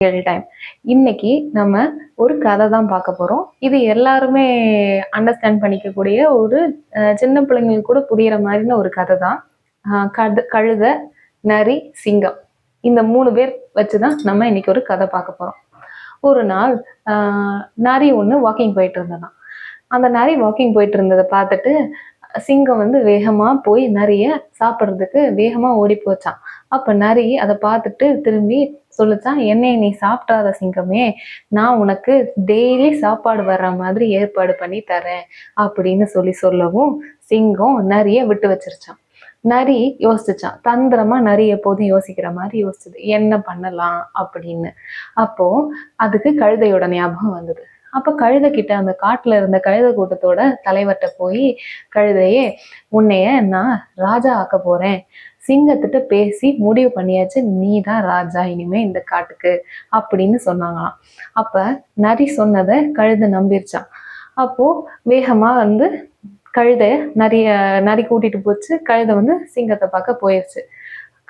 Time இன்னைக்கு நம்ம ஒரு கதை தான் பார்க்க போறோம். இது எல்லாருமே அண்டர்ஸ்டாண்ட் பண்ணிக்கக்கூடிய ஒரு அஹ், சின்ன பிள்ளைங்களுக்கு கூட புரியுற மாதிரின ஒரு கதை தான். கது கழுத நரி சிங்கம். இந்த மூணு பேர் வச்சுதான் நம்ம இன்னைக்கு ஒரு கதை பார்க்க போறோம். ஒரு நாள் ஆஹ், நரி ஒன்று வாக்கிங் போயிட்டு இருந்தனா அந்த நரி வாக்கிங் போயிட்டு இருந்ததை பார்த்துட்டு சிங்கம் வந்து வேகமா போய் நிறைய சாப்பிட்றதுக்கு வேகமா ஓடி போச்சான் அப்ப நரி அதை பார்த்துட்டு திரும்பி சொல்லுச்சான் என்னை நீ சாப்பிட்றாத சிங்கமே நான் உனக்கு டெய்லி சாப்பாடு வர்ற மாதிரி ஏற்பாடு பண்ணி தரேன் அப்படின்னு சொல்லி சொல்லவும் சிங்கம் நரிய விட்டு வச்சிருச்சான். நரி யோசிச்சான். தந்திரமா நரி எப்போதும் யோசிக்கிற மாதிரி யோசிச்சது. என்ன பண்ணலாம்? அப்படின்னு. அப்போ அதுக்கு கழுதையோட ஞாபகம் வந்தது. அப்ப கழுதை கிட்ட அந்த காட்டுல இருந்த கழுதை கூட்டத்தோட தலைவர்கிட்ட போய் கழுதையே உன்னைய நான் ராஜா ஆக்க போறேன். சிங்கத்திட்ட பேசி முடிவு பண்ணியாச்சு நீ தான் ராஜா இனிமே இந்த காட்டுக்கு அப்படின்னு சொன்னாங்களாம். அப்ப நரி சொன்னதை கழுதை நம்பிருச்சான் அப்போ வேகமா வந்து கழுதை நிறைய நரி கூட்டிட்டு போச்சு. கழுதை வந்து சிங்கத்தை பார்க்க போயிருச்சு.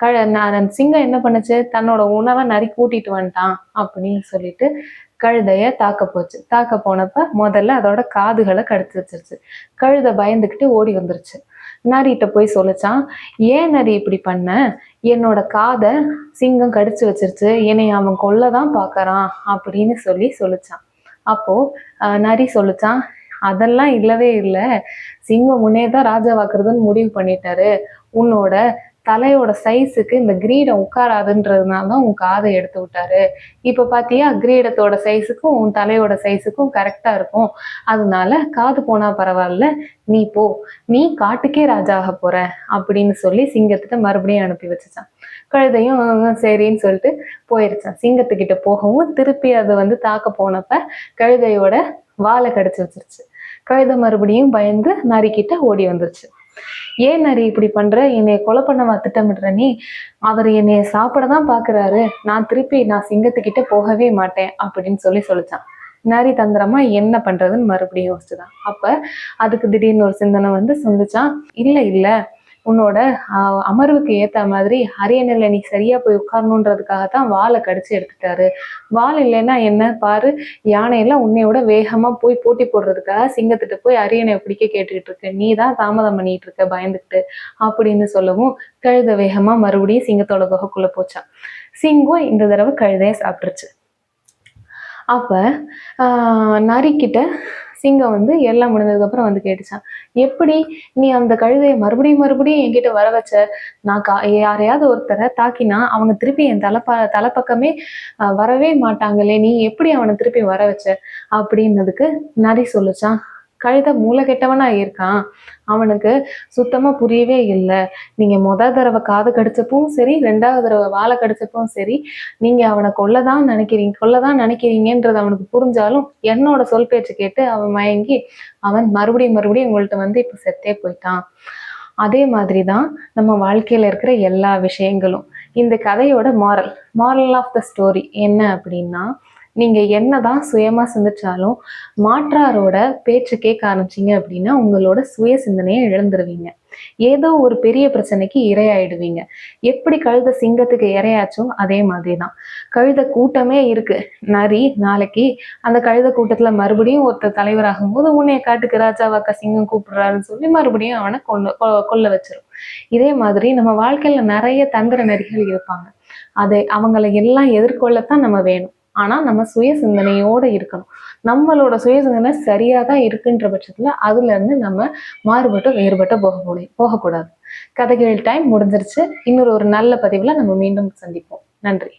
கழ நான் சிங்கம் என்ன பண்ணுச்சு? தன்னோட உணவை நரி கூட்டிட்டு வந்துட்டான் அப்படின்னு சொல்லிட்டு கழுதைய தாக்க போச்சு. தாக்க போனப்ப முதல்ல அதோட காதுகளை கடிச்சு வச்சிருச்சு. கழுதை பயந்துக்கிட்டு ஓடி வந்துருச்சு. நரிகிட்ட போய் சொல்லிச்சான் ஏன் நரி இப்படி பண்ண? என்னோட காதை சிங்கம் கடிச்சு வச்சிருச்சு என்னை அவன் கொல்ல தான் பார்க்கறான் அப்படின்னு சொல்லி சொல்லிச்சான். அப்போ ஆஹ், நரி சொல்லிச்சான் அதெல்லாம் இல்லவே இல்லை. சிங்கம் முன்னே தான் ராஜாவாக்குறதுன்னு முடிவு பண்ணிட்டாரு. உன்னோட தலையோட சைஸுக்கு இந்த கிரீடம் உட்காராதுன்றதுனால தான் உன் காதை எடுத்து விட்டாரு. இப்போ பார்த்தியா கிரீடத்தோட சைஸுக்கும் உன் தலையோட சைஸுக்கும் கரெக்டாக இருக்கும். அதனால காது போனால் பரவாயில்ல நீ போ. நீ காட்டுக்கே ராஜாக போற அப்படின்னு சொல்லி சிங்கத்திட்ட மறுபடியும் அனுப்பி வச்சுச்சான். கழுதையும் சரின்னு சொல்லிட்டு போயிருச்சான். சிங்கத்துக்கிட்ட போகவும் திருப்பி அது வந்து தாக்க போனப்ப கழுதையோட வாலை கடிச்சு வச்சிருச்சு. கழுதை மறுபடியும் பயந்து நரிக்கிட்ட ஓடி வந்துருச்சு. ஏன் நரி இப்படி பண்ற? என்னை கொலை பண்ணவா திட்டமிடுற நீ? அவர் என்னைய சாப்பிட தான் பாக்குறாரு. நான் திருப்பி நான் சிங்கத்துக்கிட்ட போகவே மாட்டேன் அப்படின்னு சொல்லி சொல்லிச்சான். நரி தந்திரமா என்ன பண்றதுன்னு மறுபடியும் யோசிச்சுதான். அப்ப அதுக்கு திடீர்னு ஒரு சிந்தனை வந்து சொல்லிச்சான் இல்ல இல்ல. உன்னோட ஆஹ், அமர்வுக்கு ஏத்த மாதிரி அரியணையில நீ சரியா போய் உட்காரணுன்றதுக்காக தான் வாலை கடிச்சு எடுத்துட்டாரு. வால் இல்லைன்னா என்ன? பாரு யானையெல்லாம் உன்னையோட வேகமா போய் போட்டி போடுறதுக்காக சிங்கத்திட்ட போய் அரியணை பிடிக்க கேட்டுக்கிட்டு இருக்கு. நீ தான் தாமதம் பண்ணிட்டு இருக்க பயந்துக்கிட்டு அப்படின்னு சொல்லவும் கழுத வேகமா மறுபடியும் சிங்கத்தோட குகைக்குள்ள போச்சான். சிங்கம் இந்த தடவை கழுதைய சாப்பிட்டுருச்சு. அப்போ நரிக்கிட்ட சிங்கம் வந்து எல்லாம் முடிஞ்சதுக்கு அப்புறம் வந்து கேட்டுச்சான் எப்படி நீ அந்த கழுதையை மறுபடியும் மறுபடியும் என்கிட்ட வர வச்ச? நான் கா யாரையாவது ஒருத்தரை தாக்கினா அவங்க திருப்பி என் தலைப்ப தலைப்பக்கமே வரவே மாட்டாங்களே. நீ எப்படி அவனை திருப்பி வர வச்ச? அப்படின்னதுக்கு நரி சொல்லுச்சான் கழுத மூளை கெட்டவனா இருக்கான். அவனுக்கு சுத்தமா புரியவே இல்லை. நீங்க முத தடவை காது கடிச்சப்பவும் சரி ரெண்டாவது தடவை வாழை கடிச்சப்பவும் சரி நீங்க அவனை கொல்லதான் நினைக்கிறீங்க கொல்லதான் நினைக்கிறீங்கன்றது அவனுக்கு புரிஞ்சாலும் என்னோட சொல் பேச்சு கேட்டு அவன் மயங்கி அவன் மறுபடியும் மறுபடியும் உங்கள்ட்ட வந்து இப்ப செத்தே போயிட்டான். அதே மாதிரி தான் நம்ம வாழ்க்கையில இருக்கிற எல்லா விஷயங்களும். இந்த கதையோட moral moral of the story என்ன அப்படின்னா நீங்க என்னதான் சுயமா சிந்திச்சாலும் மாற்றாரோட பேச்சு கேட்க ஆரம்பிச்சிங்க அப்படின்னா உங்களோட சுய சிந்தனையை இழந்துருவீங்க. ஏதோ ஒரு பெரிய பிரச்சனைக்கு இரையாயிடுவீங்க. எப்படி கழுத சிங்கத்துக்கு இரையாச்சோ அதே மாதிரி தான் கழுத கூட்டமே இருக்கு. நரி நாளைக்கு அந்த கழுத கூட்டத்துல மறுபடியும் ஒருத்தர் தலைவராகும் போது உன்னைய காட்டுக்கு ராஜாவாக்க சிங்கம் கூப்பிடுறாருன்னு சொல்லி மறுபடியும் அவனை கொண்டு கொ- கொல்ல வச்சிரும். இதே மாதிரி நம்ம வாழ்க்கையில நிறைய தந்திர நரிகள் இருப்பாங்க. அதை அவங்களை எல்லாம் எதிர்கொள்ளத்தான் நம்ம வேணும். ஆனா நம்ம சுய சிந்தனையோட இருக்கணும். நம்மளோட சுய சிந்தனை சரியாக தான் இருக்குன்ற பட்சத்துல அதுல இருந்து நம்ம மாறுபட்டு வேறுபட்டு போக முடியும் போகக்கூடாது. கதைகள் டைம் முடிஞ்சிருச்சு. இன்னொரு ஒரு நல்ல பதிவுல நம்ம மீண்டும் சந்திப்போம். நன்றி.